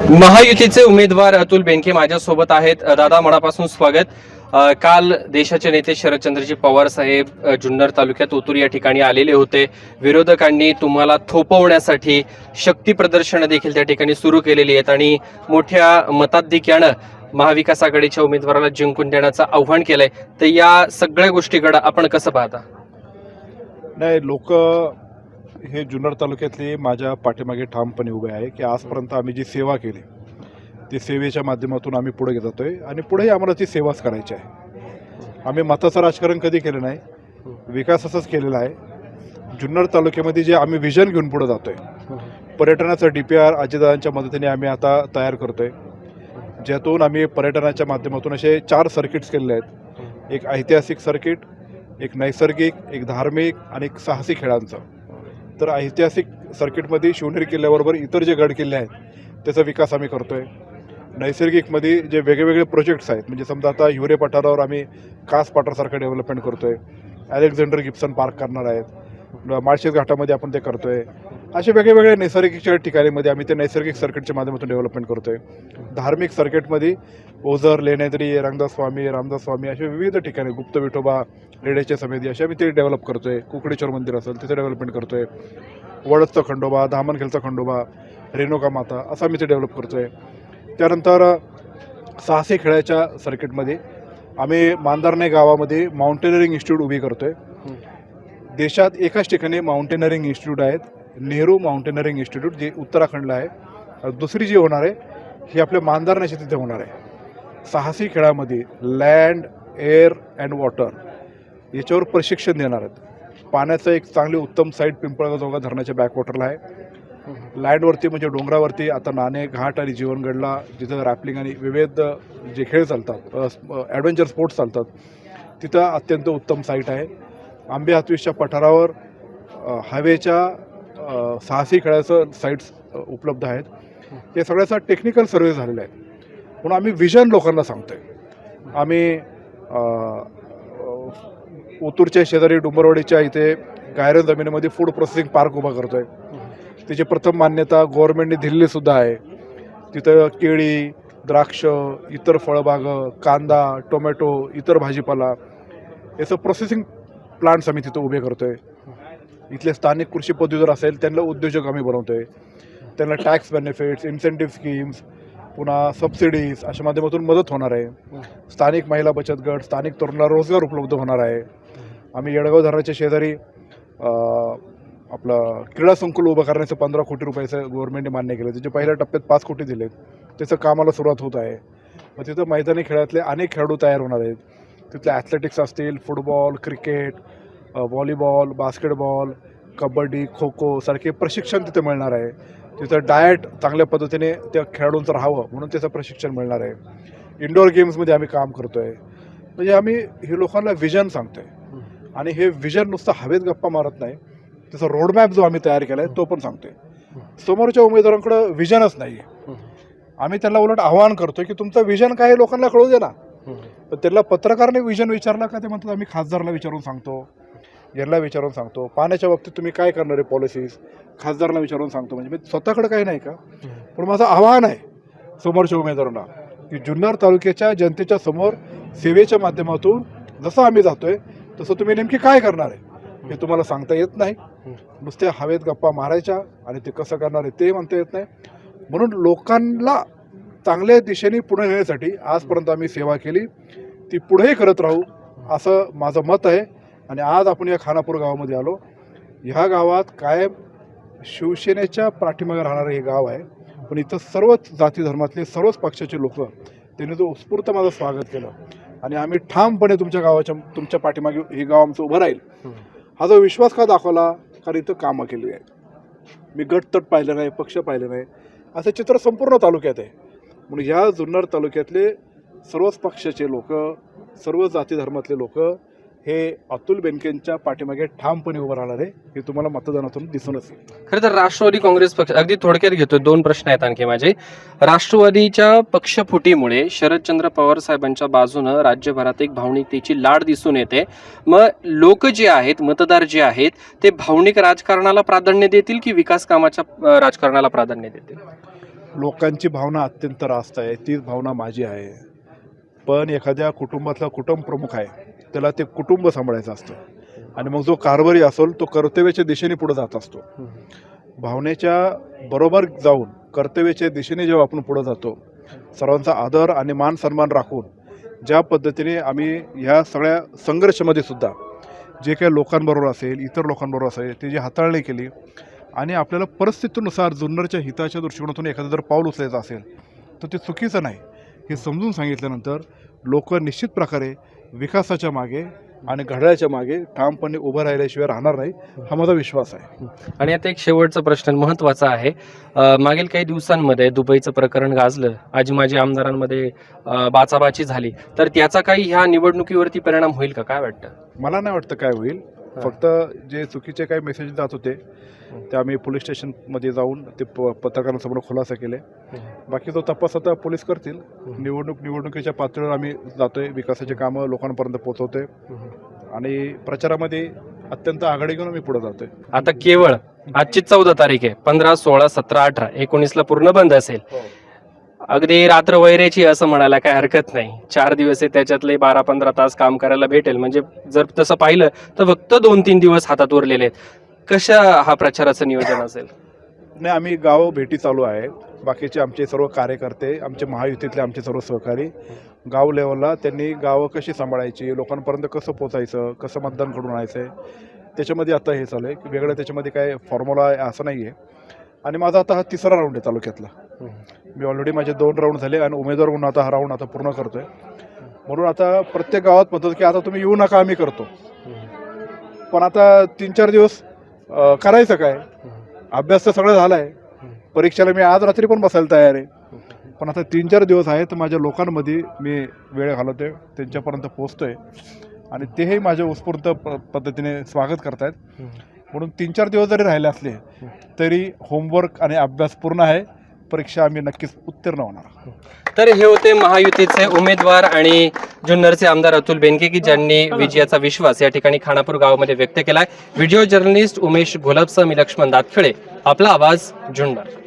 महायुतीचे उमेदवार अतुल बेनके माझ्यासोबत आहेत. दादा मनापासून स्वागत. काल देशाचे नेते शरदचंद्रजी पवार साहेब जुन्नर तालुक्यात ओतूर या ठिकाणी आलेले होते. विरोधकांनी तुम्हाला थोपवण्यासाठी शक्ती प्रदर्शनं देखील त्या ठिकाणी सुरू केलेली आहेत आणि मोठ्या मताधिक्यानं महाविकास आघाडीच्या उमेदवाराला जिंकून देण्याचं आव्हान केलंय. तर या सगळ्या गोष्टीकडे आपण कसं पाहता? नाही लोक हे जुन्नर तालुक्यातले माझ्या पाठीमागे ठामपणे उभे आहे की आजपर्यंत आम्ही जी सेवा केली ती सेवेच्या माध्यमातून आम्ही पुढे घेत आहे आणि पुढेही आम्हाला ती सेवाच करायची आहे. आम्ही मताचं राजकारण कधी केलं नाही विकासाचंच केलेलं आहे. जुन्नर तालुक्यामध्ये जे आम्ही विजन घेऊन पुढे आहे पर्यटनाचं डी पी आर अजितदादांच्या मदतीने आम्ही आता तयार करतो आहे ज्यातून आम्ही पर्यटनाच्या माध्यमातून असे चार सर्किट्स केलेले आहेत. एक ऐतिहासिक सर्किट एक नैसर्गिक एक धार्मिक आणि एक साहसी खेळांचं. तर ऐतिहासिक सर्किटमध्ये शिवनेरी किल्ल्याबरोबर इतर जे गड किल्ले आहेत त्याचा विकास आम्ही करतो आहे नैसर्गिकमध्ये जे वेगवेगळे प्रोजेक्ट्स आहेत म्हणजे समजा आता हिवरे पठारावर आम्ही कास पठारसारखं डेव्हलपमेंट करतो आहे अलेक्झांडर गिप्सन पार्क करणार आहेत. माळशेज घाटामध्ये आपण ते करतोय. असे वेगळेवेगळे नैसर्गिक ठिकाणीमध्ये आम्ही ते नैसर्गिक सर्किटच्या माध्यमातून डेव्हलपमेंट करतोय. धार्मिक सर्किटमध्ये ओझर लेण्याद्री रंगदास स्वामी रामदास स्वामी असे विविध ठिकाणी गुप्त विठोबा रेड्याच्या समिती असे आम्ही ते डेव्हलप करतोय. कुकडेश्वर मंदिर असेल तिथे डेव्हलपमेंट करतोय. वडदचा खंडोबा धामणखेलचा खंडोबा रेणुका माता असं आम्ही ते डेव्हलप करतोय. त्यानंतर साहसी खेळाच्या सर्किटमध्ये आम्ही मांदारणे गावामध्ये माउंटेनिअरिंग इन्स्टिट्यूट उभी करतोय. देशात एकाच ठिकाणी माउंटेनरिंग इन्स्टिट्यूट आहेत. नेहरू माउंटेनरिंग इन्स्टिट्यूट जे उत्तराखंडला आहे. दुसरी जी होणार आहे ही आपल्या मांदारण्याची तिथे होणार आहे. साहसी खेळामध्ये लँड एअर अँड वॉटर याच्यावर प्रशिक्षण देणार आहेत. पाण्याचं एक चांगली उत्तम साईट पिंपळगाव धरणाच्या बॅकवॉटरला आहे. लँडवरती म्हणजे डोंगरावरती आता नाणे घाट आणि जीवनगडला जिथं रॅपलिंग आणि विविध जे खेळ चालतात ॲडव्हेंचर स्पोर्ट्स चालतात तिथं अत्यंत उत्तम साईट आहे. आंबे हातवीसच्या पठारावर हवेच्या साहसी खेळाचं साईट्स उपलब्ध आहेत. हे सगळ्याचा टेक्निकल सर्वे झालेले आहे. म्हणून आम्ही विजन लोकांना सांगतोय. आम्ही अ, ओतूरच्या शेजारी डुंबरवाडीच्या इथे गायरन जमिनीमध्ये फूड प्रोसेसिंग पार्क उभा करतोय. त्याची प्रथम मान्यता गव्हर्नमेंटने दिलेलीसुद्धा आहे. तिथं केळी द्राक्ष इतर फळबागं कांदा टोमॅटो इतर भाजीपाला याचं प्रोसेसिंग प्लांट्स आम्ही तिथं उभे करतोय. इथले स्थानिक कृषी पदवीधर असेल त्यांना उद्योजक आम्ही बनवतोय. त्यांना टॅक्स बेनिफिट्स इन्सेंटिव्ह स्कीम्स पुन्हा सबसिडीज अशा माध्यमातून मदत होणार आहे. स्थानिक महिला बचत गट स्थानिक तरुणाला रोजगार उपलब्ध होणार आहे. आम्ही येडगाव धरणाच्या शेजारी आपलं क्रीडा संकुल उभं करण्याचं पंधरा कोटी रुपयाचं गव्हर्नमेंटने मान्य केलं. त्याचे पहिल्या टप्प्यात पाच कोटी दिलेत. त्याचं कामाला सुरुवात होत आहे. मग तिथं मैदानी खेळातले अनेक खेळाडू तयार होणार आहेत. तिथले ॲथलेटिक्स असतील football cricket volleyball basketball kabaddi kho kho सारखे प्रशिक्षण तिथे मिळणार आहे. तिथं डाएट चांगल्या पद्धतीने त्या खेळाडूंचं राहावं म्हणून त्याचं प्रशिक्षण मिळणार आहे. इंडोर गेम्समध्ये आम्ही काम करतो आहे म्हणजे आम्ही हे लोकांना विजन सांगतो आहे आणि हे विजन नुसतं हवेत गप्पा मारत नाही. त्याचा रोडमॅप जो आम्ही तयार केला आहे तो पण सांगतो आहे समोरच्या उमेदवारांकडं विजनच नाही आहे आम्ही त्यांना उलट आवाहन करतो की तुमचं विजन काय लोकांना कळू दे ना. तर त्याला पत्रकारने विजन विचारलं का? ते म्हणतात आम्ही खासदारला विचारून सांगतो. यांना विचारून सांगतो. पाण्याच्या बाबतीत तुम्ही काय करणार आहे पॉलिसीज खासदारला विचारून सांगतो. म्हणजे मी स्वतःकडे काही नाही का? पण माझं आव्हान आहे समोरच्या उमेदवारांना की जुन्नर तालुक्याच्या जनतेच्या समोर सेवेच्या माध्यमातून जसं आम्ही जातोय तसं तुम्ही नेमकी काय करणार आहे? हे तुम्हाला सांगता येत नाही. नुसते हवेत गप्पा मारायच्या आणि ते कसं करणार आहे ते म्हणता येत नाही. म्हणून लोकांना चांगल्या दिशेने पुढे नेण्यासाठी आजपर्यंत आम्ही सेवा केली. ती पुढेही करत राहू असं माझं मत आहे. आणि आज आपण या खानापूर गावामध्ये आलो. ह्या गावात कायम शिवसेनेच्या पाठीमागे राहणारं हे गाव आहे. पण इथं सर्वच जाती धर्मातले सर्वच पक्षाचे लोक त्यांनी जो उत्स्फूर्त माझं स्वागत केलं. आणि आम्ही ठामपणे तुमच्या गावाच्या तुमच्या पाठीमागे हे गाव आमचं उभं राहील. हा जो विश्वास का दाखवला? कारण इथं कामं केली आहेत. मी गटतट पाहिलं नाही पक्ष पाहिलं नाही. असं चित्र संपूर्ण तालुक्यात आहे. म्हणून ह्या जुन्नर तालुक्यातले सर्वच पक्षाचे लोक सर्व जाती धर्मातले लोक हे अतुल बेनकेंच्या पाठीमागे ठामपणे उभं राहणार आहे हे तुम्हाला मतदानातून दिसूनच येईल खरं तर राष्ट्रवादी काँग्रेस पक्ष अगदी थोडक्यात घेतोय दोन प्रश्न आहेत आणखी माझे. राष्ट्रवादीच्या पक्षफुटीमुळे शरदचंद्र पवार साहेबांच्या बाजूनं राज्यभरात एक भावनिकतेची लाट दिसून येते. मग लोक जे आहेत मतदार जे आहेत ते भावनिक राजकारणाला प्राधान्य देतील की विकास कामाच्या राजकारणाला प्राधान्य देतील? लोकांची भावना अत्यंत रास्त आहे तीच भावना माझी आहे. पण एखाद्या कुटुंबातला कुटुंब प्रमुख आहे त्याला ते कुटुंब सांभाळायचं असतं. आणि मग जो कारभारी असेल तो कर्तव्याच्या दिशेने पुढे जात असतो. भावनेच्या बरोबर जाऊन कर्तव्याच्या दिशेने जेव्हा आपण पुढे जातो सर्वांचा आदर आणि मान सन्मान राखून ज्या पद्धतीने आम्ही ह्या सगळ्या संघर्षामध्ये सुद्धा जे काही लोकांबरोबर असेल इतर लोकांबरोबर असेल ते जी हाताळणी केली आणि आपल्याला परिस्थितीनुसार जुन्नरच्या हिताच्या दृष्टिकोनातून एखादं जर पाऊल उचलायचं असेल तर ते चुकीचं नाही. हे समजून सांगितल्यानंतर लोक निश्चित प्रकारे विकासाच्या मागे आणि घड्याळाच्या मागे ठामपणे उभं राहिल्याशिवाय राहणार नाही हा माझा विश्वास आहे. आणि आता एक शेवटचा प्रश्न महत्त्वाचा आहे. मागील काही दिवसांमध्ये दुबईचं प्रकरण गाजलं आजी माजी आमदारांमध्ये बाचाबाची झाली. तर त्याचा काही ह्या निवडणुकीवरती परिणाम होईल का? काय वाटतं? मला नाही वाटतं काय होईल. फक्त जे चुकीचे काही मेसेज जात होते ते आम्ही पोलीस स्टेशनमध्ये जाऊन ते प पत्रकारांसमोर खुलासा केले. बाकी जो तपास आता पोलीस करतील. निवडणूक निवडणुकीच्या पातळीवर आम्ही जातोय विकासाची कामं लोकांपर्यंत पोहोचवतोय. आणि प्रचारामध्ये अत्यंत आघाडी घेऊन आम्ही पुढे जातोय. आता केवळ आजची चौदा तारीख आहे. पंधरा सोळा सतरा अठरा एकोणीसला पूर्ण बंद असेल. अगदी रात्र वैरेची असं म्हणायला काय हरकत नाही. चार दिवस आहे त्याच्यातले बारा पंधरा तास काम करायला भेटेल. म्हणजे जर तसं पाहिलं तर फक्त दोन तीन दिवस हातात उरलेले आहेत. कशा हा प्रचाराचं नियोजन असेल? नाही आम्ही गाव भेटी चालू आहे. बाकीचे आमचे सर्व कार्यकर्ते आमचे महायुतीतले आमचे सर्व सहकारी गाव लेवलला त्यांनी गावं कशी सांभाळायची लोकांपर्यंत कसं पोचायचं कसं मतदान घडून आणायचं त्याच्यामध्ये आता हे चालू आहे. की वेगळं त्याच्यामध्ये काय फॉर्म्युला आहे असं नाही आहे आणि माझा आता हा तिसरा राऊंड आहे तालुक्यातला. मी ऑलरेडी माझे दोन राऊंड झाले आणि उमेदवार म्हणून आता हा राऊंड आता पूर्ण करतोय. म्हणून आता प्रत्येक गावात म्हणतात की आता तुम्ही येऊ नका आम्ही करतो. पण आता तीन चार दिवस करायचं काय? अभ्यास तर सगळं झाला आहे परीक्षेला मी आज रात्री पण बसायला तयार आहे. पण आता तीन चार दिवस आहेत तर माझ्या लोकांमध्ये मी वेळ घालवतोय त्यांच्यापर्यंत पोचतोय आणि तेही माझ्या उत्स्फूर्त प- पद्धतीने स्वागत करतायत. म्हणून तीन चार दिवस जरी राहिले असले तरी होमवर्क आणि अभ्यास पूर्ण आहे. परीक्षा आम्ही नक्कीच उत्तीर्ण होणार तर हे होते महायुतीचे उमेदवार आणि जुन्नरचे आमदार अतुल बेनके की ज्यांनी विजयाचा विश्वास या ठिकाणी खानापूर गावामध्ये व्यक्त केलाय. व्हिडिओ जर्नलिस्ट उमेश घोलपसह मी लक्ष्मण दातखिळे. आपला आवाज जुन्नर.